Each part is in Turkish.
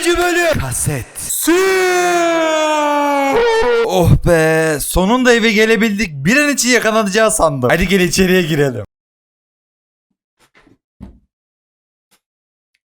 Birinci bölüm. Kaset. Oh be. Sonunda eve gelebildik. Bir an için yakalanacağız sandım. Hadi gel içeriye girelim.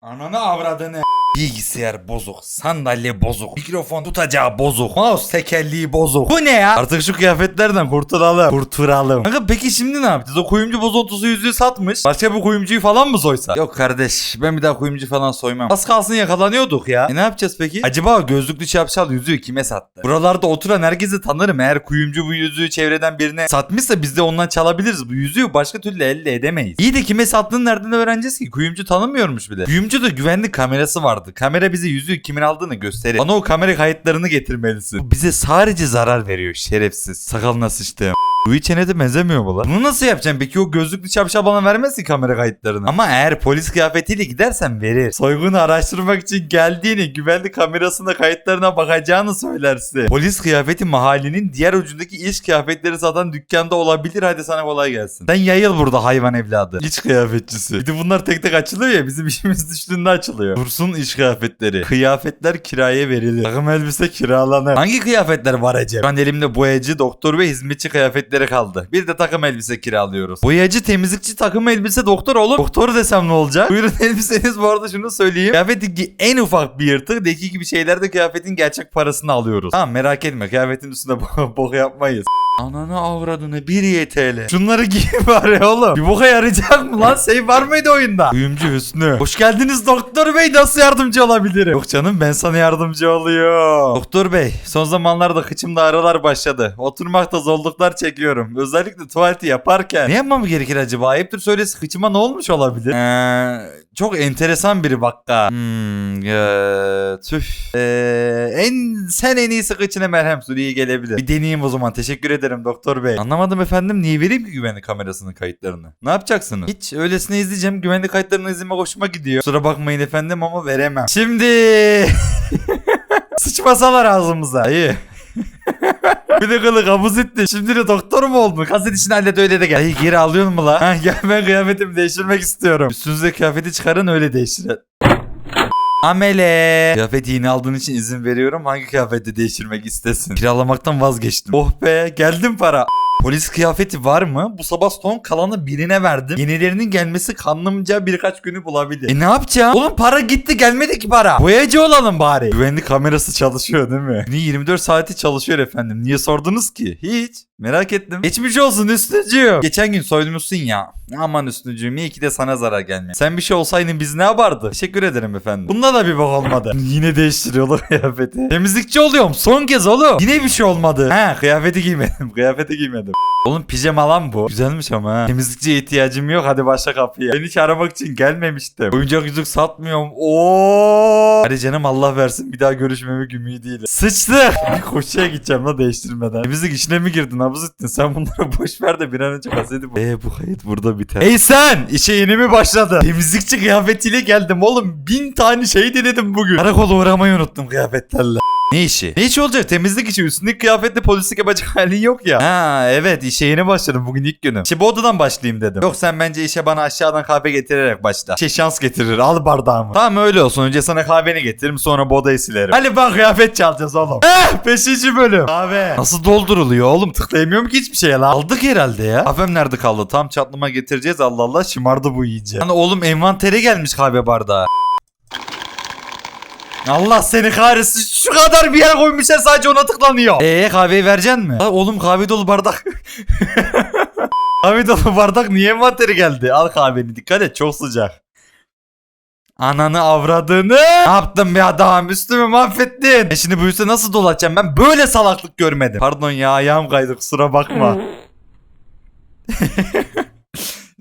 Ananı avradını. Bilgisayar bozuk, sandalye bozuk, mikrofon tutacağı bozuk, mouse tekerliği bozuk. Bu ne ya? Artık şu kıyafetlerden kurtulalım. Kurtulalım. Kanka peki şimdi ne yapacağız? O kuyumcu bozuntusu yüzüğü satmış. Başka bir kuyumcuyu falan mı soysa? Yok kardeş ben bir daha kuyumcu falan soymam. Az kalsın yakalanıyorduk ya. E ne yapacağız peki? Acaba gözlüklü çapşal yüzüğü kime sattı? Buralarda oturan herkesi tanırım. Eğer kuyumcu bu yüzüğü çevreden birine satmışsa biz de ondan çalabiliriz. Bu yüzüğü başka türlü elde edemeyiz. İyi de kime sattığını nereden öğreneceğiz ki? Kuyumcu tanımıyormuş bile. Kuyumcu da güvenlik kamerası vardı. Kamera bize yüzüğü kimin aldığını gösterir. Bana o kamera kayıtlarını getirmelisin. Bu bize sadece zarar veriyor şerefsiz. Sakalına sıçtım. Bu içene de benzemiyor mu lan? Bunu nasıl yapacağım? Peki o gözlüklü çapşal bana vermez ki kamera kayıtlarını. Ama eğer polis kıyafetiyle gidersen verir. Soygunu araştırmak için geldiğini, güvenlik kamerasında kayıtlarına bakacağını söylerse. Polis kıyafeti mahallenin diğer ucundaki iş kıyafetleri satan dükkanda olabilir. Hadi sana kolay gelsin. Sen yayıl burada hayvan evladı. İç kıyafetçisi. Bir de bunlar tek tek açılıyor ya. Bizim işimiz düştüğünde açılıyor. Dursun iş kıyafetleri. Kıyafetler kiraya verilir. Takım elbise kiralanır. Hangi kıyafetler var? Şu an elimde boyacı, doktor ve hizmetçi kıyafetleri kaldı. Bir de takım elbise kiralıyoruz. Boyacı, temizlikçi, takım elbise, doktor oğlum. Doktor desem ne olacak? Buyurun elbiseniz bu arada şunu söyleyeyim. Kıyafetteki en ufak bir yırtık deki gibi şeylerde kıyafetin gerçek parasını alıyoruz. Tamam merak etme kıyafetin üstünde bo- bok yapmayız. Ananı avradını 1 YTL. Şunları giy bari oğlum. Bir boka yarayacak mı lan? Save var mıydı oyunda? Kuyumcu Hüsnü. Hoş geldiniz doktor bey. Nasıl yardımcı olabilirim? Yok canım ben sana yardımcı oluyor. Doktor bey son zamanlarda kıçımda ağrılar başladı. Oturmakta zorluklar çekiyorum. Özellikle tuvaleti yaparken. Ne yapmam gerekir acaba? Ayıptır söylesi kıçıma ne olmuş olabilir? Ee, çok enteresan bir vakka. Hmm, ya, tüh. Ee, en sen en iyisi kıçına merhem sür iyi gelebilir. Bir deneyeyim o zaman. Teşekkür ederim doktor bey. Anlamadım efendim. Niye vereyim ki güvenlik kamerasının kayıtlarını? Ne yapacaksınız? Hiç öylesine izleyeceğim. Güvenlik kayıtlarını izleme hoşuma gidiyor. Kusura bakmayın efendim ama veremem. Şimdi sıçmasalar ağzımıza. İyi. Bir de kılı kabuz etti. Şimdi de doktor mu oldun? Kaset işini hallet öyle de gel. Ay geri alıyor mu la? Ha, gel ben kıyafetimi değiştirmek istiyorum. Üstünüze kıyafeti çıkarın öyle değiştirin. Amele. Kıyafeti yeni aldığın için izin veriyorum. Hangi kıyafeti değiştirmek istesin? Kiralamaktan vazgeçtim. Oh be geldim para. Polis kıyafeti var mı? Bu sabah son kalanı birine verdim. Yenilerinin gelmesi kanlımca birkaç günü bulabilir. E ne yapacağım? Oğlum para gitti gelmedi ki para. Boyacı olalım bari. Güvenlik kamerası çalışıyor değil mi? Niye 24 saati çalışıyor efendim? Niye sordunuz ki? Hiç. Merak ettim. Geçmiş olsun üstücüğüm. Geçen gün soymuşsun ya. Aman üstücüğüm iyi ki de sana zarar gelmiyor. Sen bir şey olsaydın biz ne yapardı? Teşekkür ederim efendim. Bunda da bir bak olmadı. Yine değiştiriyorlar kıyafeti. Temizlikçi oluyorum son kez oğlum. Yine bir şey olmadı. He kıyafeti giymedim. kıyafeti giymedim. Oğlum pijama lan bu. Güzelmiş ama ha. Temizlikçiye ihtiyacım yok. Hadi başla kapıya. Ben hiç aramak için gelmemiştim. Oyuncak yüzük satmıyorum. Oo. Hadi canım Allah versin bir daha görüşmemek ümidiyle. Sıçtık. Bir koşuya gideceğim la değiştirmeden. Temizlik işine mi girdin Abuzittin? Sen bunları boş ver de bir an önce kaseti bu. Eee bu kayıt burada biter. Hey sen! İşe yeni mi başladı? Temizlikçi kıyafetiyle geldim oğlum. Bin tane şey denedim bugün. Karakola uğramayı unuttum kıyafetlerle. Ne işi? Ne işi olacak? Temizlik işi. Üstündeki kıyafetle polislik yapacak halin yok ya. Ha evet işe yeni başladım. Bugün ilk günüm. İşe bu odadan başlayayım dedim. Yok sen bence işe bana aşağıdan kahve getirerek başla. Şey şans getirir. Al bardağımı. Tamam öyle olsun. Önce sana kahveni getiririm sonra bu odayı silerim. Hadi bak kıyafet çalacağız oğlum. Eh beşinci bölüm. Kahve. Nasıl dolduruluyor oğlum? Tıklayamıyorum ki hiçbir şeye lan. Aldık herhalde ya. Kahvem nerede kaldı? Tam çatlıma getireceğiz. Allah Allah şımardı bu iyice. Hani oğlum envantere gelmiş kahve bardağı. Allah seni kahretsin. Şu kadar bir yere koymuşlar sadece ona tıklanıyor. Eee kahveyi vereceksin mi? Oğlum kahve dolu bardak. kahve dolu bardak niye envanteri geldi? Al kahveni dikkat et çok sıcak. Ananı avradını. Ne yaptın bir adam üstümü mahvettin. E şimdi bu üstü nasıl dolatacağım ben böyle salaklık görmedim. Pardon ya ayağım kaydı kusura bakma.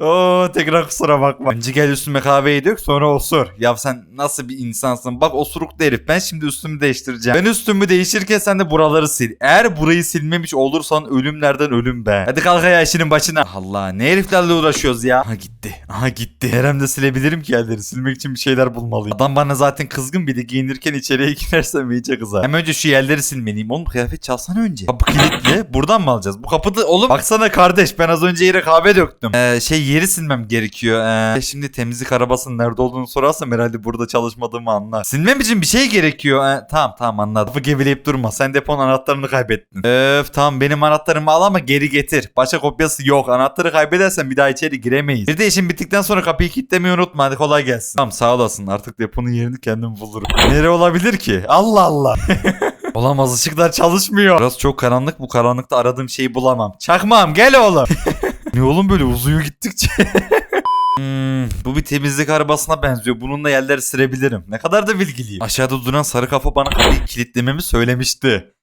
Oo tekrar kusura bakma. Önce gel üstüme kahveyi dök sonra osur. Ya sen nasıl bir insansın? Bak osuruklu herif. Ben şimdi üstümü değiştireceğim. Ben üstümü değiştirirken sen de buraları sil. Eğer burayı silmemiş olursan ölümlerden ölüm be. Hadi kalk ya işinin başına. Allah ne heriflerle uğraşıyoruz ya. Aha gitti. Aha gitti. Neremde silebilirim ki yerleri. Silmek için bir şeyler bulmalıyım. Adam bana zaten kızgın bir de giyinirken içeriye girersem iyice kızar. Hem önce şu yerleri silmeliyim. Oğlum kıyafet çalsana önce. Kapı kilitli. Buradan mı alacağız? Bu kapıda oğlum. Baksana kardeş ben az önce yere kahve döktüm. Ee, şey yeri silmem gerekiyor. Ee, şimdi temizlik arabasının nerede olduğunu sorarsam herhalde burada çalışmadığımı anlar. Silmem için bir şey gerekiyor. Ee, tamam tamam anladım. Lafı geveleyip durma. Sen deponun anahtarını kaybettin. Öf tamam benim anahtarımı al ama geri getir. Başka kopyası yok. Anahtarı kaybedersen bir daha içeri giremeyiz. Bir de işin bittikten sonra kapıyı kilitlemeyi unutma. Hadi kolay gelsin. Tamam sağ olasın. Artık deponun yerini kendim bulurum. Nere olabilir ki? Allah Allah. Olamaz ışıklar çalışmıyor. Biraz çok karanlık bu karanlıkta aradığım şeyi bulamam. Çakmam gel oğlum. ne oğlum böyle uzuyor gittikçe. Hmm, bu bir temizlik arabasına benziyor. Bununla yerleri silebilirim. Ne kadar da bilgiliyim. Aşağıda duran sarı kafa bana kapıyı kilitlememi söylemişti.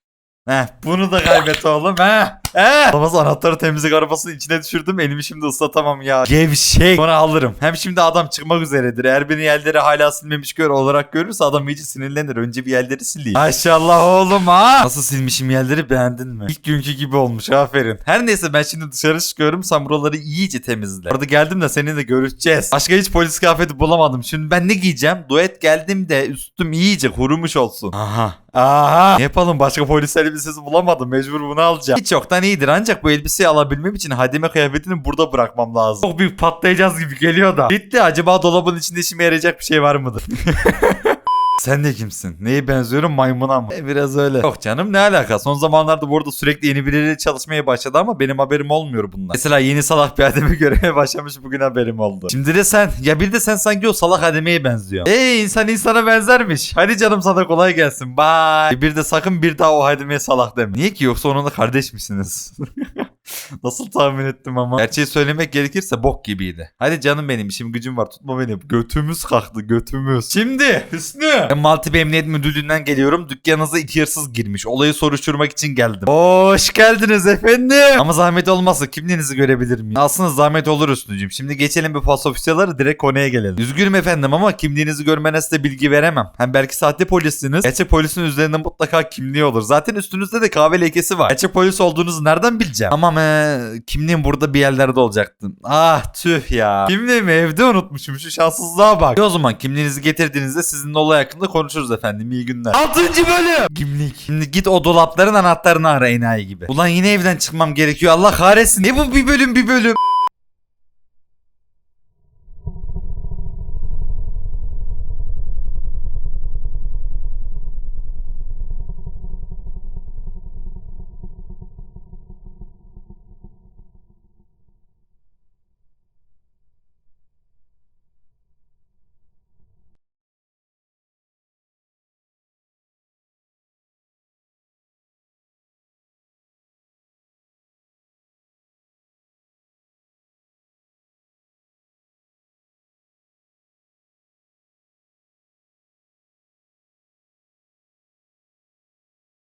Heh, bunu da kaybet oğlum heh. Heh. Olamaz anahtarı temizlik arabasının içine düşürdüm. Elimi şimdi ıslatamam ya. Gevşek. Sonra alırım. Hem şimdi adam çıkmak üzeredir. Eğer beni yerleri hala silmemiş gör olarak görürse adam iyice sinirlenir. Önce bir yerleri sileyim. Maşallah oğlum ha. Nasıl silmişim yerleri beğendin mi? İlk günkü gibi olmuş aferin. Her neyse ben şimdi dışarı çıkıyorum. Sen buraları iyice temizle. Orada geldim de seninle görüşeceğiz. Başka hiç polis kıyafeti bulamadım. Şimdi ben ne giyeceğim? Duet geldim de üstüm iyice kurumuş olsun. Aha. Aha. Ne yapalım başka polis elbisesi bulamadım. Mecbur bunu alacağım. Hiç yoktan iyidir ancak bu elbiseyi alabilmem için hadime kıyafetini burada bırakmam lazım. Çok büyük patlayacağız gibi geliyor da. Bitti acaba dolabın içinde işime yarayacak bir şey var mıdır? Sen de kimsin? Neye benziyorum maymuna mı? E, biraz öyle. Yok canım ne alaka? Son zamanlarda burada sürekli yeni birileriyle çalışmaya başladı ama benim haberim olmuyor bundan. Mesela yeni salak bir ademi görmeye başlamış bugün haberim oldu. Şimdi de sen. Ya bir de sen sanki o salak ademeye benziyor. Ey insan insana benzermiş. Hadi canım sana kolay gelsin. Bye. Bir de sakın bir daha o ademeye salak deme. Niye ki yoksa onunla kardeş misiniz? Nasıl tahmin ettim ama. Gerçeği söylemek gerekirse bok gibiydi. Hadi canım benim işim gücüm var tutma beni. Götümüz kalktı götümüz. Şimdi Hüsnü. Maltepe Emniyet Müdürlüğü'nden geliyorum. Dükkanınıza iki hırsız girmiş. Olayı soruşturmak için geldim. Hoş geldiniz efendim. Ama zahmet olmazsa kimliğinizi görebilir miyim? Aslında zahmet olur Hüsnü'cüğüm. Şimdi geçelim bir pas ofisyaları direkt konuya gelelim. Üzgünüm efendim ama kimliğinizi görmene size bilgi veremem. Hem belki sahte polissiniz. Gerçek polisin üzerinde mutlaka kimliği olur. Zaten üstünüzde de kahve lekesi var. Gerçek polis olduğunuzu nereden bileceğim? Tamam ee, kimliğim burada bir yerlerde olacaktı. Ah tüh ya. Kimliğimi evde unutmuşum şu şanssızlığa bak. E o zaman kimliğinizi getirdiğinizde sizinle olay hakkında konuşuruz efendim. İyi günler. 6. bölüm. Kimlik. Şimdi git o dolapların anahtarını ara enayi gibi. Ulan yine evden çıkmam gerekiyor. Allah kahretsin. Ne bu bir bölüm bir bölüm.